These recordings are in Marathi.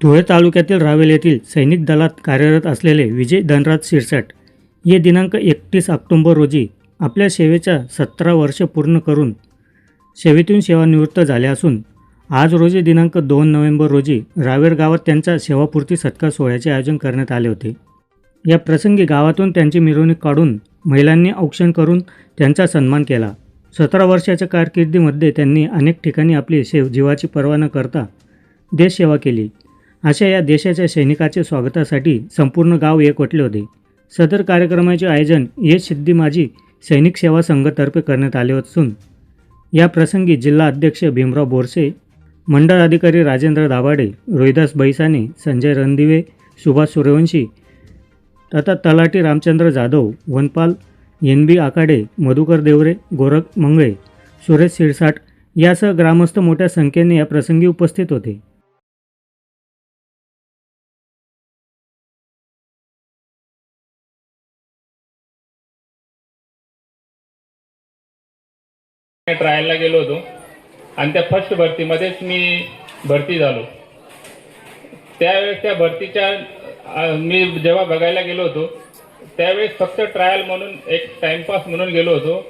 धुळे तालुक्यातील रावेल येथील सैनिक दलात कार्यरत असलेले विजय धनराज शिरसाट हे दिनांक एकतीस ऑक्टोंबर रोजी आपल्या सेवेच्या सतरा वर्ष पूर्ण करून सेवेतून सेवानिवृत्त झाले असून आज रोजी दिनांक दोन नोव्हेंबर रोजी रावेर गावात त्यांच्या सेवापूर्ती सत्कार सोहळ्याचे आयोजन करण्यात आले होते. या प्रसंगी गावातून त्यांची मिरवणूक काढून महिलांनी औक्षण करून त्यांचा सन्मान केला. सतरा वर्षाच्या कारकिर्दीमध्ये त्यांनी अनेक ठिकाणी आपली सेव जीवाची पर्वा न करता देशसेवा केली. अशा या देशाच्या सैनिकाच्या स्वागतासाठी संपूर्ण गाव एकवटले होते. सदर कार्यक्रमाचे आयोजन ये सिद्धी माजी सैनिक सेवा संघतर्फे करण्यात आले असून या प्रसंगी जिल्हा अध्यक्ष भीमराव बोरसे मंडळ अधिकारी राजेंद्र दाभाडे रोहिदास बैसाने संजय रणदिवे सुभाष सूर्यवंशी तथा तलाटी रामचंद्र जाधव वनपाल एन बी आकाडे मधुकर देवरे गोरख मंगळे सुरेश शिरसाट यासह ग्रामस्थ मोठ्या संख्येने या प्रसंगी उपस्थित होते. ट्रायलला गेलो होतो. आणि त्या फर्स्ट भरतीमध्येच मी भरती झालो. त्यावेळेस त्या भरतीच्या मी जेव्हा बघायला गेलो होतो त्यावेळेस फक्त ट्रायल म्हणून एक टाइमपास म्हणून गेलो होतो.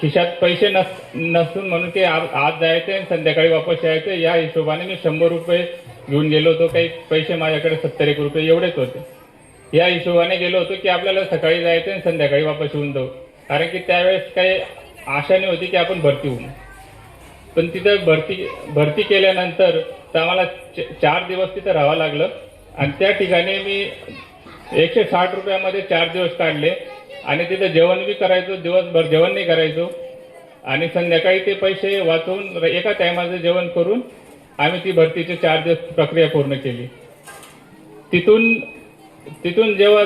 खिशात पैसे नस नसून म्हणून ते आज आज जायचे आणि संध्याकाळी वापस यायचे या हिशोबाने मी शंभर रुपये घेऊन गेलो होतो. काही पैसे माझ्याकडे सत्तर एक रुपये एवढेच होते. या हिशोबाने गेलो होतो की आपल्याला सकाळी जायचं आणि संध्याकाळी वापस येऊन जाऊ. कारण की त्यावेळेस काही आशा होती की आपण भरती होऊ. पण तिथं भरती भरती केल्यानंतर तर आम्हाला च- चार दिवस तिथं राहावं लागलं. आणि त्या ठिकाणी मी एकशे साठ रुपयामध्ये चार दिवस काढले. आणि तिथं जेवण बी करायचो दिवसभर जेवण नाही करायचो. आणि संध्याकाळी ते पैसे वाचवून एका टायमाचं जेवण करून आम्ही ती भरतीची चार दिवस प्रक्रिया पूर्ण केली. तिथून तिथून जेव्हा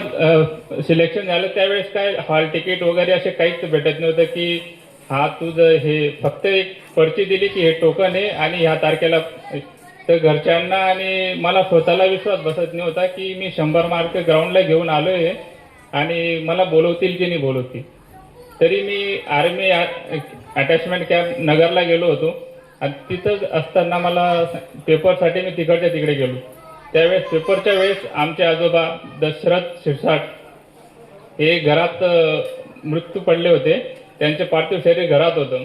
सिलेक्शन झालं त्यावेळेस काय हॉल तिकीट वगैरे असे काहीच भेटत नव्हतं की हा तुझं हे फक्त एक पर्ची दिली की हे टोकन आहे आणि ह्या तारखेला तर घरच्यांना आणि मला स्वतःला विश्वास बसत नव्हता की मी शंभर मार्क ग्राउंडला घेऊन आलोय आणि मला बोलवतील की नाही बोलवतील. तरी मी आर्मी अटॅचमेंट कॅम्प नगरला गेलो होतो. आणि तिथं असताना मला पेपरसाठी मी तिकडच्या तिकडे गेलो. त्यावेळेस पेपरच्या वेळेस आमचे आजोबा दशरथ शिरसाट हे घरात मृत्यू पडले होते. त्यांचे पार्थिव शरीर घरात होतं.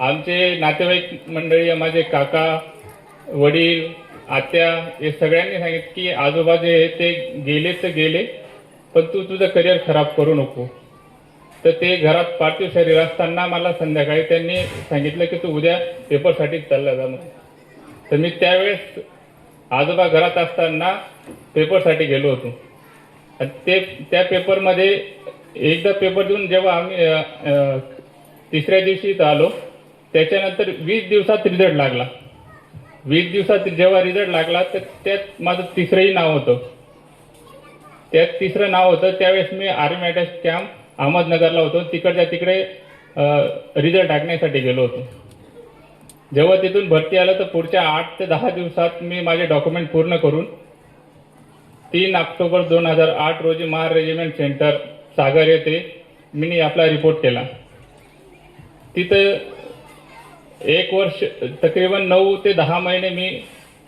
आमचे नातेवाईक मंडळी माझे काका वडील आत्या हे सगळ्यांनी सांगितलं की आजोबा जे आहे ते गेले तर गेले पण तू तुझं करिअर खराब करू नको. तर ते घरात पार्थिव शरीर असताना मला संध्याकाळी त्यांनी सांगितलं की तू उद्या पेपरसाठी चालला जा म्हणून. तर मी त्यावेळेस आजोबा घरात असताना पेपरसाठी गेलो होतो. आणि ते त्या पेपरमध्ये एकदा पेपर देऊन जेव्हा आम्ही तिसऱ्या दिवशी इथं आलो त्याच्यानंतर वीस दिवसात रिझल्ट लागला. वीस दिवसात जेव्हा रिझल्ट लागला तर त्यात माझं तिसरंही नाव होतं. त्यात तिसरं नाव होतं. त्यावेळेस मी आर्मी अटॅच कॅम्प अहमदनगरला होतो. तिकडच्या तिकडे रिझल्ट टाकण्यासाठी गेलो होतो. जेव्हा तिथून भरती आलं तर पुढच्या आठ ते दहा दिवसात मी माझे डॉक्युमेंट पूर्ण करून तीन ऑक्टोबर दोन हजार आठ रोजी महार रेजिमेंट सेंटर सागर येथे. मी आपला रिपोर्ट केला. तिथं एक वर्ष तकरीबन नऊ ते दहा महिने मी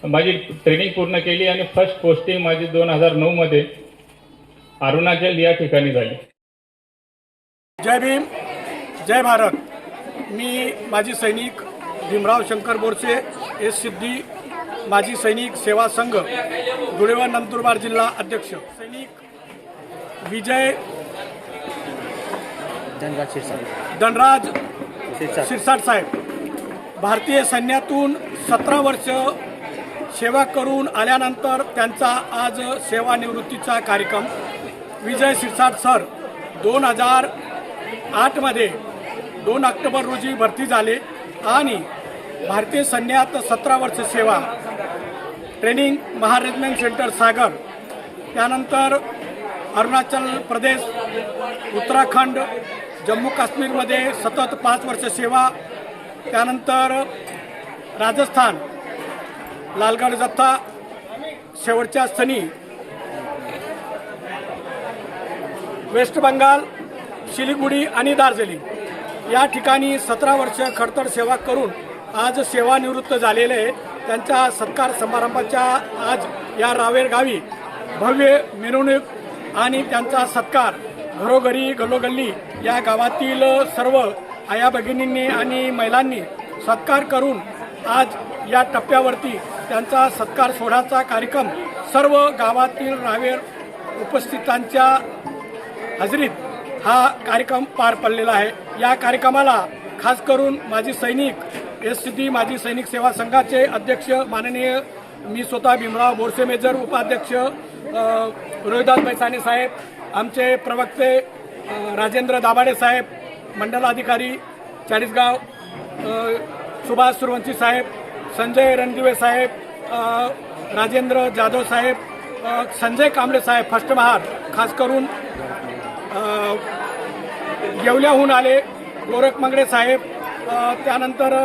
माझी ट्रेनिंग पूर्ण केली आणि फर्स्ट पोस्टिंग माझी दोन हजार नऊमध्ये अरुणाचल या ठिकाणी झाली. जय भीम जय भारत. मी माजी सैनिक भीमराव शंकर बोरसे एस सिद्धी माजी सैनिक सेवा संघ धुळेवर नंदुरबार जिल्हा अध्यक्ष. सैनिक विजय धनराज शिरसाट. धनराज शिरसाट. शिरसाट साहेब भारतीय सैन्यातून सतरा वर्ष सेवा करून आल्यानंतर त्यांचा आज सेवानिवृत्तीचा कार्यक्रम. विजय शिरसाट सर दोन हजार आठमध्ये दोन ऑक्टोबर रोजी भरती झाले आणि भारतीय सैन्यात सतरा वर्ष सेवा. Training Mahar regiment centre Sagar त्यानंतर अरुणाचल प्रदेश उत्तराखंड जम्मू काश्मीरमध्ये सतत पाच वर्ष सेवा त्यानंतर राजस्थान लालगड जत्था शेवटच्या स्थनी वेस्ट बंगाल शिलिगुडी आणि दार्जिलिंग. या ठिकाणी सतरा वर्ष खडतर सेवा करून आज सेवानिवृत्त झालेले त्यांच्या सत्कार समारंभाच्या आज या रावेर गावी भव्य मिरवणूक आणि त्यांचा सत्कार घरोघरी गल्लोगल्ली या गावातील सर्व आया भगिनींनी आणि महिलांनी सत्कार करून आज या टप्प्यावरती त्यांचा सत्कार सोहळ्याचा कार्यक्रम सर्व गावातील रावेर उपस्थितांच्या हजेरीत हा कार्यक्रम पार पडलेला आहे. या कार्यक्रमाला खास करून माजी सैनिक एस सी डी माजी सैनिक सेवा संघाचे अध्यक्ष माननीय मी स्वतः भीमराव बोरसे मेजर उपाध्यक्ष रोहिदास बैसाणे साहेब आमचे प्रवक्ते राजेंद्र दाभाडे साहेब मंडलाधिकारी चाळीसगाव सुभाष सुरवंशी साहेब संजय रणदिवे साहेब राजेंद्र जाधव साहेब संजय कांबळे साहेब फर्स्ट महार खास करून येवल्याहून आले गोरख मंगडे साहेब त्यानंतर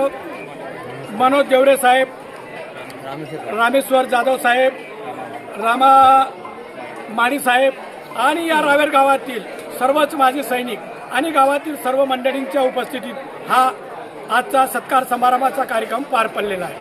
मनोज देवरे साहेब रामेश्वर जाधव साहेब रामा माळी साहेब आणि या रावेर गावातील सर्वच माजी सैनिक आणि गावातील सर्व मंडळींच्या उपस्थितीत हा आजचा सत्कार समारंभाचा कार्यक्रम पार पडलेला आहे.